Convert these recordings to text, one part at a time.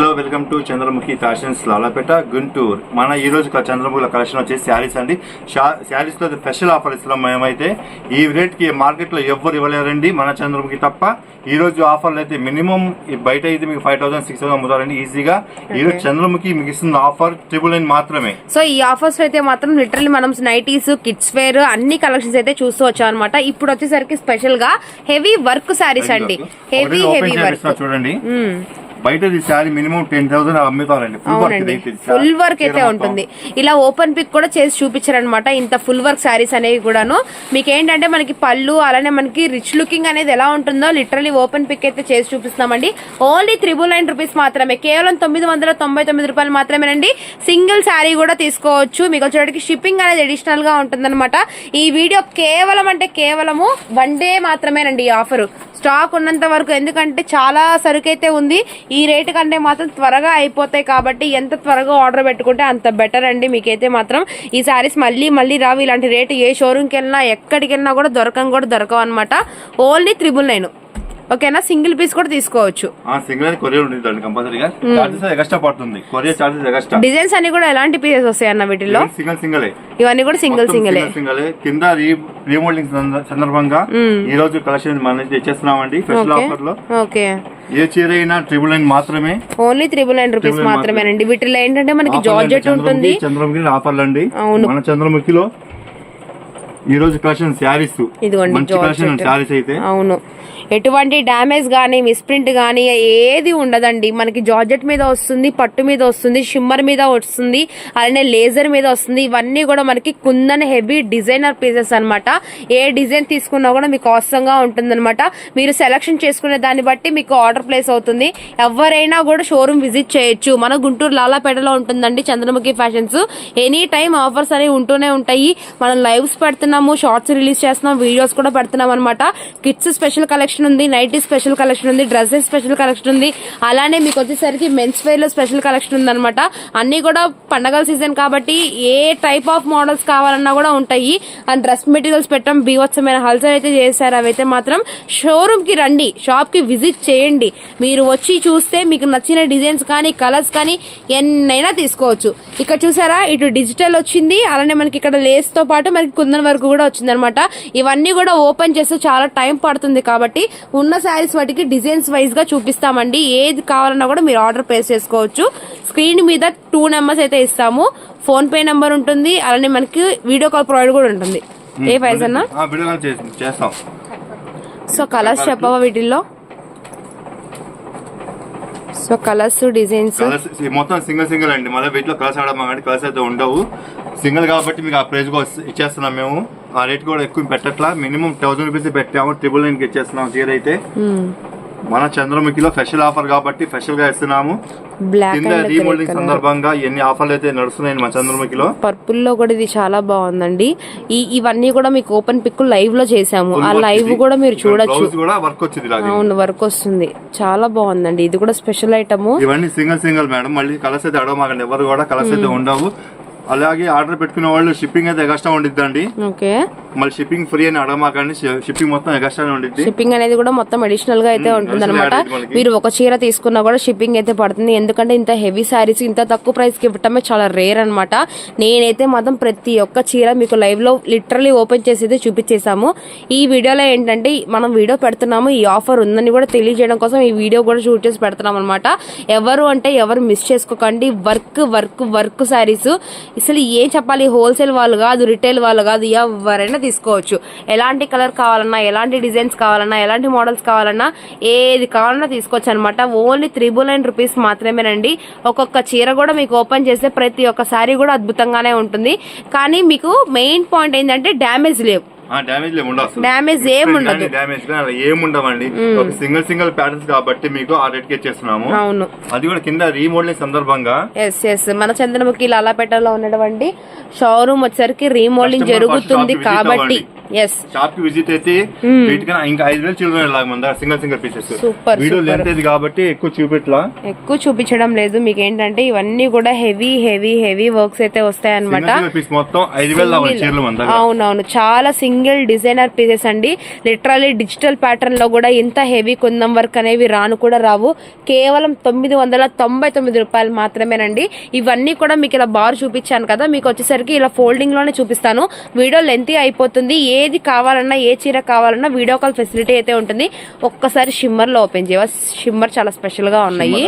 Hello welcome to Chandramukhi fashions Lalapet Guntur మన ఈ రోజు చంద్రముఖిల కలెక్షన్ వచ్చేసి శారీస్ అండి. శారీస్లో స్పెషల్ ఆఫర్ ఇస్తున్నాం మేమైతే. ఈ రేట్కి మార్కెట్లో ఎవ్వరు ఇవ్వలేరండి మన చంద్రముఖి తప్ప. ఈ రోజు ఆఫర్లు అయితే మినిమం బయట అయితే మీకు ఫైవ్ థౌసండ్ సిక్స్ థౌసండ్ అమ్ముతారండి ఈజీగా. ఈ రోజు చంద్రముఖి మీకు ఇస్తున్న ఆఫర్ ట్రిపుల్ నైన్ మాత్రమే. సో ఈ ఆఫర్స్ అయితే మాత్రం లిటరల్లీ మనం నైటీస్ కిడ్స్ వేర్ అన్ని కలెక్షన్స్ అయితే చూస్తూ వచ్చాం అనమాట ఇప్పుడు వచ్చేసరికి స్పెషల్గా హెవీ వర్క్ సారీస్ అండి. హెవీ హెవీ వర్క్ చూడండి. బయట ఈ శారీ మినిమం టెన్ థౌసండ్ అమ్ముతారండి. ఫుల్ వర్క్ అయితే. ఉంటుంది. ఇలా ఓపెన్ పిక్ కూడా చేసి చూపించారనమాట ఇంత ఫుల్ వర్క్ శారీస్ అనేవి కూడాను. మీకు ఏంటంటే మనకి పళ్ళు అలానే మనకి రిచ్ లుకింగ్ అనేది ఎలా ఉంటుందో లిటరలీ ఓపెన్ పిక్ అయితే చేసి చూపిస్తున్నామండి ఓన్లీ త్రిబుల్ నైన్ రూపీస్ మాత్రమే. కేవలం తొమ్మిది వందల తొంభై తొమ్మిది రూపాయలు మాత్రమేనండి. సింగిల్ శారీ కూడా తీసుకోవచ్చు. మీకు వచ్చేటికి షిప్పింగ్ అనేది అడిషనల్గా ఉంటుందన్నమాట. ఈ వీడియో కేవలం అంటే కేవలము వన్ డే మాత్రమేనండి ఈ ఆఫర్ స్టాక్ ఉన్నంత వరకు ఎందుకంటే చాలా సరుకు అయితే ఉంది. ఈ రేటు కంటే మాత్రం త్వరగా అయిపోతాయి కాబట్టి ఎంత త్వరగా ఆర్డర్ పెట్టుకుంటే అంత బెటర్ అండి మీకైతే మాత్రం. ఈ సారీస్ మళ్ళీ మళ్ళీ రావు. ఇలాంటి రేటు ఏ షోరూమ్కి వెళ్ళినా ఎక్కడికి వెళ్ళినా కూడా దొరకం కూడా దొరకవు అనమాట ఓన్లీ త్రిబుల్ నైన్. ఓకేనా? సింగిల్ పీస్ కూడా తీసుకోవచ్చు. సింగిల్ కొరియర్ ఉంటుంది కంపల్సరీగా. చార్జెస్ ఎక్స్ట్రా పడుతుంది. కొరియర్ చార్జెస్ ఎక్స్ట్రా డిజైన్స్ అన్ని కూడా ఎలాంటి పీసెస్ వస్తాయి అన్న వీటిల్లో సింగిల్ సింగలే ఇవన్నీ కూడా సింగిల్ సింగిలే సింగలే కింద రీమోల్డింగ్ సందర్భంగా ఈ రోజు కలెక్షన్ మనం తెచ్చేస్తున్నామండి. Special okay. ఆఫర్లో. ఓకే. ఏ చీర అయినా ట్రిపుల్ నైన్ మాత్రమే. ఓన్లీ త్రిబుల్ నైన్ రూపీస్ మాత్రమేనండి. వీటిలో ఏంటంటే మనకి జార్జెట్ ఉంటుంది. చంద్రముఖి చంద్రముఖి ఆఫర్లు అండి అవును. మన చంద్రముఖిలో ఈ రోజు కలెక్షన్ శారీస్. ఇదిగోండి, కలెక్షన్. శారీస్ అయితే. అవును. ఎటువంటి డ్యామేజ్ కానీ మిస్ప్రింట్ కానీ ఏది ఉండదండి. మనకి జార్జెట్ మీద వస్తుంది పట్టు మీద వస్తుంది షిమ్మర్ మీద వస్తుంది అలానే లేజర్ మీద వస్తుంది. ఇవన్నీ కూడా మనకి కుందన్ హెవీ డిజైనర్ పీసెస్ అన్నమాట. ఏ డిజైన్ తీసుకున్నా కూడా మీకు అవసరంగా ఉంటుందన్నమాట. మీరు సెలెక్షన్ చేసుకునే దాన్ని బట్టి మీకు ఆర్డర్ ప్లేస్ అవుతుంది. ఎవరైనా కూడా షోరూమ్ విజిట్ చేయొచ్చు. మన గుంటూరు లాలాపేటలో ఉంటుందండి Chandramukhi fashions any time offers అనేవి ఉంటూనే ఉంటాయి. మనం లైవ్స్ చేస్తున్నాము షార్ట్స్ రిలీజ్ చేస్తున్నాం వీడియోస్ కూడా పెడుతున్నాం అనమాట కిడ్స్ స్పెషల్ కలెక్షన్ ఉంది నైటీ స్పెషల్ కలెక్షన్ ఉంది డ్రెస్సెస్ స్పెషల్ కలెక్షన్ ఉంది. అలానే మీకు వచ్చేసరికి మెన్స్ వేర్లో స్పెషల్ కలెక్షన్ ఉంది అనమాట అన్ని కూడా పండగల సీజన్ కాబట్టి ఏ టైప్ ఆఫ్ మోడల్స్ కావాలన్నా కూడా ఉంటాయి. అండ్ డ్రెస్ మెటీరియల్స్ పెట్టడం బీవత్సమైన హల్సల్ అయితే చేశారు. అవైతే మాత్రం షోరూమ్కి రండి షాప్కి విజిట్ చేయండి. మీరు వచ్చి చూస్తే మీకు నచ్చిన డిజైన్స్ కానీ కలర్స్ కానీ ఎన్నైనా తీసుకోవచ్చు. ఇక్కడ చూసారా? ఇటు డిజిటల్ వచ్చింది. అలానే మనకి ఇక్కడ లేస్తో పాటు మనకి కుందన్ వరకు కూడా వచ్చింది అనమాట ఇవన్నీ కూడా ఓపెన్ చేస్తే చాలా టైం పడుతుంది కాబట్టి ఉన్న శారీస్ వాటికి డిజైన్స్ వైజ్గా చూపిస్తామండి. ఏది కావాలన్నా కూడా మీరు ఆర్డర్ ప్లేస్ చేసుకోవచ్చు. స్క్రీన్ మీద టూ నెంబర్స్ అయితే ఇస్తాము. ఫోన్ పే నెంబర్ ఉంటుంది. అలానే మనకి వీడియో కాల్ ప్రొవైడ్ కూడా ఉంటుంది. ఏ ప్రైస్ అన్నా? చేస్తాం. సో కలర్స్ చెప్పవా వీటిల్లో? సో కలర్స్ డిజైన్స్ మొత్తం సింగిల్ సింగిల్ అండి. మళ్ళీ వీటిలో కలర్స్ ఆడమాకండి కలర్స్ అయితే ఉండవు. సింగిల్ కాబట్టి మీకు ఆ ప్రైస్ కూడా ఇచ్చేస్తున్నాం మేము. ఆ రేట్ కూడా ఎక్కువ పెట్టట్లా. మినిమం థౌసండ్ రూపీస్ పెట్టాము. ట్రిపుల్ నైన్కి ఇచ్చేస్తున్నాం చీర అయితే. మన చంద్రముఖిలో స్పెషల్ ఆఫర్ కాబట్టి స్పెషల్గా ఇస్తున్నాము కింద రీమోల్డింగ్ సందర్భంగా ఎన్ని ఆఫర్లు అయితే నడుస్తున్నాయి మన చంద్రముఖిలో. పర్పుల్లో కూడా ఇది చాలా బాగుందండి. ఈ ఇవన్నీ కూడా మీకు ఓపెన్ పిక్ లైవ్లో చేసాము ఆ లైవ్. కూడా మీరు చూడొచ్చు. కూడా వర్క్ వచ్చింది అవును వర్క్ వస్తుంది. చాలా బాగుందండి. ఇది కూడా స్పెషల్ ఐటమ్ ఇవన్నీ సింగిల్ సింగిల్ మేడం మళ్ళీ కలర్స్ అయితే అడవమాకండి ఎవరు కూడా కలర్స్ అయితే ఉండవు. అలాగే ఆర్డర్ పెట్టుకునే వాళ్ళు షిప్పింగ్ అయితే ఎగస్ట్రా ఉండిద్దండి. ఓకే. మళ్ళీ షిప్పింగ్ ఫ్రీ అని అడవమాకండి షిప్పింగ్ మొత్తం ఎగస్ట్రా ఉండిద్ది. షిప్పింగ్ అనేది కూడా మొత్తం అడిషనల్గా అయితే ఉంటుంది అనమాట. మీరు ఒక చీర తీసుకున్నా కూడా షిప్పింగ్ అయితే పడుతుంది. ఎందుకంటే ఇంత హెవీ సారీస్ ఇంత తక్కువ ప్రైస్కి ఇవ్వటమే చాలా రేర్ అన్నమాట. నేనైతే మాత్రం ప్రతి ఒక్క చీర మీకు లైవ్లో లిటరలీ ఓపెన్ చేసి అయితే చూపించేసాము ఈ వీడియోలో ఏంటంటే మనం వీడియో పెడుతున్నాము. ఈ ఆఫర్ ఉందని కూడా తెలియజేయడం కోసం ఈ వీడియో కూడా షూట్ చేసి పెడుతున్నాం అనమాట ఎవరు అంటే ఎవరు మిస్ చేసుకోకండి. వర్క్ వర్క్ వర్క్ సారీస్ అసలు ఏం చెప్పాలి? హోల్సేల్ వాళ్ళు కాదు రిటైల్ వాళ్ళు కాదు ఎవరైనా తీసుకోవచ్చు. ఎలాంటి కలర్ కావాలన్నా ఎలాంటి డిజైన్స్ కావాలన్నా ఎలాంటి మోడల్స్ కావాలన్నా ఏది కావాలన్నా తీసుకోవచ్చు అనమాట ఓన్లీ త్రిబుల్ నైన్ రూపీస్ మాత్రమేనండి. ఒక్కొక్క చీర కూడా మీకు ఓపెన్ చేస్తే ప్రతి ఒక్క సారీ కూడా అద్భుతంగానే ఉంటుంది. కానీ మీకు మెయిన్ పాయింట్ ఏంటంటే డ్యామేజ్ లేవు. డ్యామేజ్ లేము ఉండవు డ్యామేజ్ ఏం ఉండదు. డ్యామేజ్ ఏం ఉండవండి. ఒక సింగిల్ సింగిల్ ప్యాటర్న్స్ కాబట్టి మీకు ఆ రేట్కి ఇచ్చేస్తున్నాము అవును. అది కూడా కింద రీమోడలింగ్ సందర్భంగా ఎస్ ఎస్ మన చంద్రముఖి లాలాపేటలో ఉన్నటువంటి షోరూమ్ వచ్చేసరికి first జరుగుతుంది కాబట్టి షాప్కి విజిట్ అయితే వీటికన్నా ఇంకా ఐదు వేలు చిల్లర లాగా మన single single pieces Super, video. Length ఇది కాబట్టి ఎక్కువ చూపెట్లా? ఎక్కువ చూపించడం లేదు. మీకు ఏంటంటే ఇవన్నీ కూడా హెవీ హెవీ హెవీ వర్క్స్ అయితే వస్తాయి అనమాట పీస్ మొత్తం ఐదు వేలు చీరలు అవునవును. చాలా సింగిల్ డిజైనర్ పీసెస్ అండి. లిటరలీ డిజిటల్ ప్యాటర్న్లో కూడా ఇంత హెవీ కుందం వర్క్ అనేవి రాను కూడా రావు. కేవలం తొమ్మిది వందల తొంభై తొమ్మిది రూపాయలు మాత్రమేనండి. ఇవన్నీ కూడా మీకు ఇలా బార్ చూపించాను కదా మీకు వచ్చేసరికి ఇలా ఫోల్డింగ్లోనే చూపిస్తాను. వీడియో లెంతీ అయిపోతుంది. ఏది కావాలన్నా ఏ చీర కావాలన్నా వీడియో కాల్ ఫెసిలిటీ అయితే ఉంటుంది. ఒక్కసారి షిమ్మర్లో ఓపెన్ చేయవా షిమ్మర్ చాలా స్పెషల్గా ఉన్నాయి.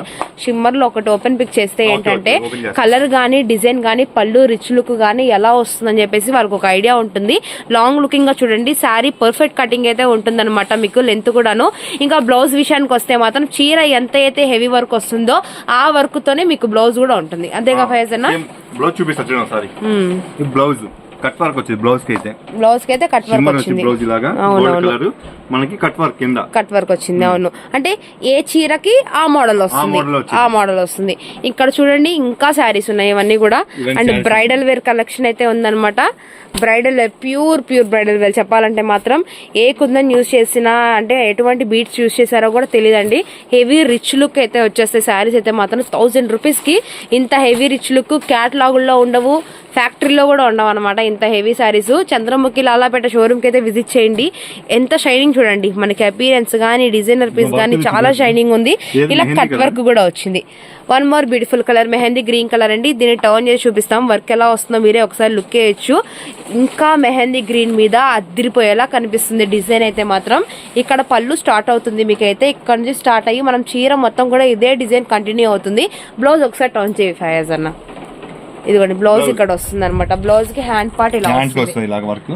షిమ్మర్? లో ఒకటి ఓపెన్ పిక్ చేస్తే ఏంటంటే. కలర్ కానీ డిజైన్ కానీ పళ్ళు రిచ్ లుక్ కానీ ఎలా వస్తుందని చెప్పేసి వాళ్ళకి ఒక ఐడియా ఉంటుంది. లాంగ్ లుకింగ్గా చూడండి. శారీ పర్ఫెక్ట్ కటింగ్ అయితే ఉంటుందన్నమాట మీకు లెంత్ కూడాను. ఇంకా బ్లౌజ్ విషయానికి వస్తే మాత్రం చీర ఎంత అయితే హెవీ వర్క్ వస్తుందో ఆ వర్క్ తోనే మీకు బ్లౌజ్ కూడా ఉంటుంది. అంతేగా ఫైజ్ అన్న బ్లౌజ్ చూపిస్తా చూడండి ఒకసారి. ఈ బ్లౌజ్. కట్ వర్క్ వచ్చింది బ్లౌజ్కి అయితే. బ్లౌజ్కి అయితే కట్ వర్క్ వచ్చింది. బ్లౌజ్ కలర్ మనకి కట్ వర్క్ కింద. కట్ వర్క్ వచ్చింది అవును. అంటే ఏ చీరకి ఆ మోడల్ వస్తుంది. ఆ మోడల్ వస్తుంది. ఇక్కడ చూడండి ఇంకా శారీస్ ఉన్నాయి ఇవన్నీ కూడా. అండ్. బ్రైడల్ వేర్ కలెక్షన్ అయితే ఉందన్నమాట. Bridal pure pure bridal wear చెప్పాలంటే మాత్రం ఏ కుందన్ యూజ్ చేసినా అంటే ఎటువంటి బీట్స్ యూజ్ చేశారో కూడా తెలియదండి. హెవీ రిచ్ లుక్ అయితే వచ్చేస్తాయి. శారీస్ అయితే మాత్రం థౌజండ్ రూపీస్కి ఇంత హెవీ రిచ్ లుక్ క్యాటలాగుల్లో ఉండవు ఫ్యాక్టరీలో కూడా ఉండవు అనమాట ఇంత హెవీ శారీస్ చంద్రముఖి లాలాపేట షోరూమ్కి అయితే విజిట్ చేయండి. ఎంత షైనింగ్ చూడండి. మనకి అపీరెన్స్ కానీ డిజైనర్ పీస్ కానీ చాలా. షైనింగ్ ఉంది. ఇలా కట్? వర్క్ కూడా వచ్చింది. One more beautiful colour mehndi green colour అండి. దీన్ని టర్న్ చేసి చూపిస్తాం. వర్క్ ఎలా వస్తుందో మీరే ఒకసారి లుక్ వేయచ్చు. ఇంకా మెహందీ గ్రీన్ మీద అద్దరిపోయేలా కనిపిస్తుంది డిజైన్ అయితే మాత్రం. ఇక్కడ పళ్ళు స్టార్ట్ అవుతుంది మీకైతే. ఇక్కడ నుంచి స్టార్ట్ అయ్యి మనం చీర మొత్తం కూడా ఇదే డిజైన్ కంటిన్యూ అవుతుంది. బ్లౌజ్ ఒకసారి టర్న్ చేయి ఫయాజ్ అన్న. ఇదిగోండి బ్లౌజ్. ఇక్కడ వస్తుంది అనమాట బ్లౌజ్కి హ్యాండ్ పార్ట్ ఇలా వస్తుంది. వర్క్.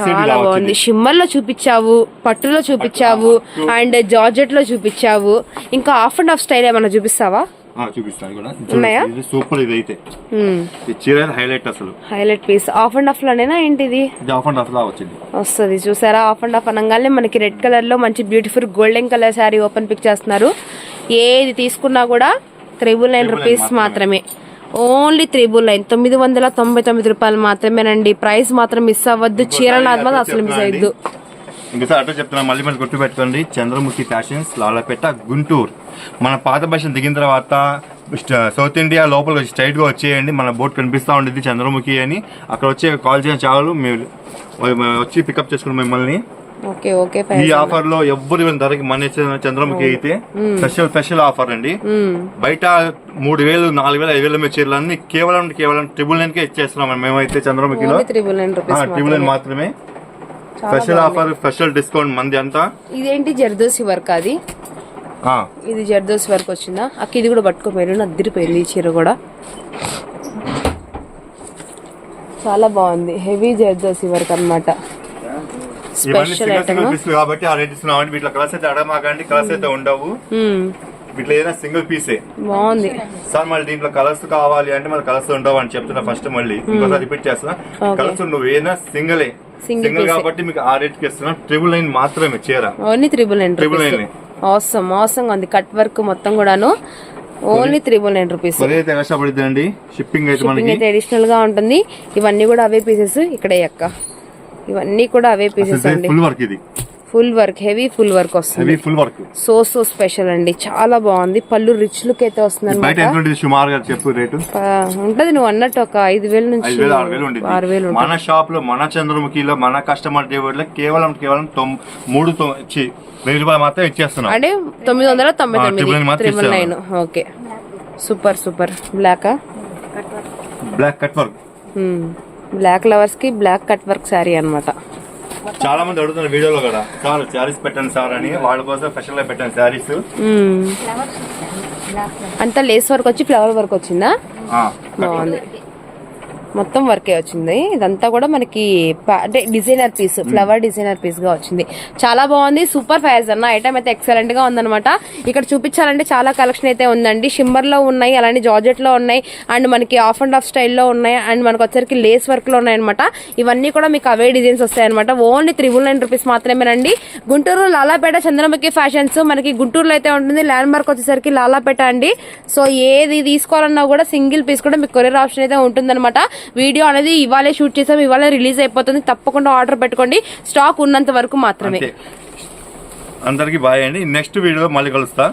చాలా బాగుంది. షిమ్మర్లో చూపించావు పట్టులో చూపించావు అండ్ జార్జెట్లో చూపించావు. ఇంకా హాఫ్ అండ్ హాఫ్ స్టైల్ ఏమన్నా చూపిస్తావా? ఆ, చూపిస్తాను కూడా ఉన్నాయా? ఇది సూపర్ ఇది అయితే ఈ చీర హైలైట్ అసలు. హైలైట్ పీస్ హాఫ్ అండ్ లోనేనా ఇది ఆఫ్ అండ్ ఆఫ్ లా వచ్చింది. వస్తుంది. చూసారా? హాఫ్ అండ్ హాఫ్ అనగానే మనకి రెడ్ కలర్లో మంచి beautiful golden colour sari open pick చేస్తున్నారు. ఏది తీసుకున్నా కూడా త్రిబుల్ నైన్ రూపీస్ మాత్రమే. Only triple nine. తొమ్మిది వందల తొంభై తొమ్మిది రూపాయలు మాత్రమేనండి. ప్రైస్ మాత్రం మిస్ అవ్వద్దు. చీరల మాత్రం అసలు మిస్ అయ్యద్దు. ఇంకోసారి అడ్రస్ చెప్తున్నా. మళ్ళీ మళ్ళీ గుర్తు పెట్టుకోండి చంద్రముఖి ఫ్యాషన్స్ లాలపేట గుంటూరు. మన పాత బస్ దిగిన తర్వాత సౌత్ ఇండియా లోపల స్ట్రైట్గా వచ్చేయండి. మన బోర్డు కనిపిస్తా ఉండేది చంద్రముఖి అని. అక్కడ వచ్చి కాల్ చేయడం చాలు మీరు వచ్చి పికప్ చేసుకుని మిమ్మల్ని ఈ ఆఫర్లో ఇవ్వని ధరకి మన చంద్రముఖి అయితే స్పెషల్ స్పెషల్ ఆఫర్ అండి. బయట మూడు వేలు నాలుగు వేలు ఐదు వేల మీద చీరలన్నీ కేవలం కేవలం ట్రిపుల్ నైన్ కే ఇచ్చేస్తున్నాం మేమైతే చంద్రముఖిలో. త్రిబుల్ నైన్ మాత్రమే. స్పెషల్ ఆఫర్ స్పెషల్ డిస్కౌంట్ మంది అంతా. ఇదేంటి జర్దోసి వర్క్ అది? ఇది జర్దోసి వర్క్ వచ్చిందా? అక్క ఇది కూడా పట్టుకోపోయారు అద్దరిపోయింది ఈ చీర కూడా. చాలా బాగుంది. హెవీ జర్దోసి వర్క్ అన్నమాట. ఇవన్నీ స్పెషల్ ఐటమ్. కాబట్టి ఆ రేట్ ఇస్తున్నాం వీటిలో కలర్స్ అయితే అడగమాకండి కలర్స్ అయితే ఉండవు. వీటిలో ఏదైనా సింగిల్ పీసే బాగుంది. సార్ మళ్ళీ దీంట్లో కలర్స్ కావాలి అంటే మన కలర్స్ ఉండవు అని చెప్తున్నా ఫస్ట్ మళ్ళీ. ఇంకోసారి రిపీట్ చేస్తున్నా. కలర్స్ నువ్వు ఏదైనా సింగిలే సింగిల్. కాబట్టి మీకు ఆ రేట్కి ఇస్తున్నా. ట్రిపుల్ నైన్ మాత్రమే చీర. Only triple nine rupees nine. అవసరం అవసరం ఉంది. కట్ వర్క్ మొత్తం కూడాను. ఓన్లీ త్రిబుల్ నైన్ రూపీస్ మరి అయితే ఎక్స్ట్రా పడుతుంది అండి షిప్పింగ్ అయితే అడిషనల్గా ఉంటుంది. ఇవన్నీ కూడా అవే పీసెస్ ఇక్కడే అక్క. ఇవన్నీ కూడా అవే పీసెస్ అండి. ఫుల్ వర్క్ ఇది? Full work heavy full work వస్తుంది. Full work so so special అండి. చాలా బాగుంది. పళ్ళు రిచ్ లుక్ అయితే వస్తుంది ఉంటుంది సుమారుగా చెప్పు రేటు? ఉంటది నువ్వు అన్నట్టు ఒక ఐదు వేల నుంచి ఆరు వేలు మన షాప్లో మన చంద్రముఖిలో మన కస్టమర్ డేవిడ్లో కేవలం కేవలం మూడు వెయ్యి రూపాయలు మాత్రం ఇచ్చేస్తున్నాం. అంటే తొమ్మిది వందల తొంభై తొమ్మిది triple nine. Okay super super black black cut work black లవర్స్కి black cut work sari అన్నమాట. చాలా మంది అడుగుతున్నారు వీడియోలో కూడా సార్ శారీస్ పెట్టండి సార్ అని వాళ్ళ కోసం స్పెషల్గా పెట్టాను శారీస్. అంతా లేస్ వర్క్ వచ్చి ఫ్లవర్ వర్క్ వచ్చిందా? బాగుంది. మొత్తం వర్కే వచ్చింది. ఇదంతా కూడా మనకి అంటే డిజైనర్ పీస్ ఫ్లవర్ డిజైనర్ పీస్గా వచ్చింది. చాలా బాగుంది. సూపర్ ఫైజ్ అన్న. ఐటమ్ అయితే ఎక్సలెంట్గా ఉందనమాట ఇక్కడ చూపించాలంటే చాలా కలెక్షన్ అయితే ఉందండి. షిమ్మర్లో ఉన్నాయి అలానే జార్జెట్లో ఉన్నాయి అండ్ మనకి ఆఫ్ అండ్ ఆఫ్ స్టైల్లో ఉన్నాయి అండ్ మనకు వచ్చరికి లేస్ వర్క్లో ఉన్నాయన్నమాట. ఇవన్నీ కూడా మీకు అవే డిజైన్స్ వస్తాయన్నమాట. ఓన్లీ త్రిబుల్ నైన్ రూపీస్ మాత్రమేనండి. గుంటూరు లాలాపేట చంద్రముఖి ఫ్యాషన్స్. మనకి గుంటూరులో అయితే ఉంటుంది. ల్యాండ్ మార్క్ వచ్చేసరికి లాలాపేట అండి. సో ఏది తీసుకోవాలన్నా కూడా సింగిల్ పీస్ కూడా మీకు కొరియర్ ఆప్షన్ అయితే ఉంటుందన్నమాట. వీడియో అనేది ఇవాళే షూట్ చేసాం ఇవాళ రిలీజ్ అయిపోతుంది. తప్పకుండా ఆర్డర్ పెట్టుకోండి. స్టాక్ ఉన్నంత వరకు మాత్రమే. అందరికీ అందరికి బాయ్ అండి. నెక్స్ట్ వీడియో మళ్ళీ కలుస్తా.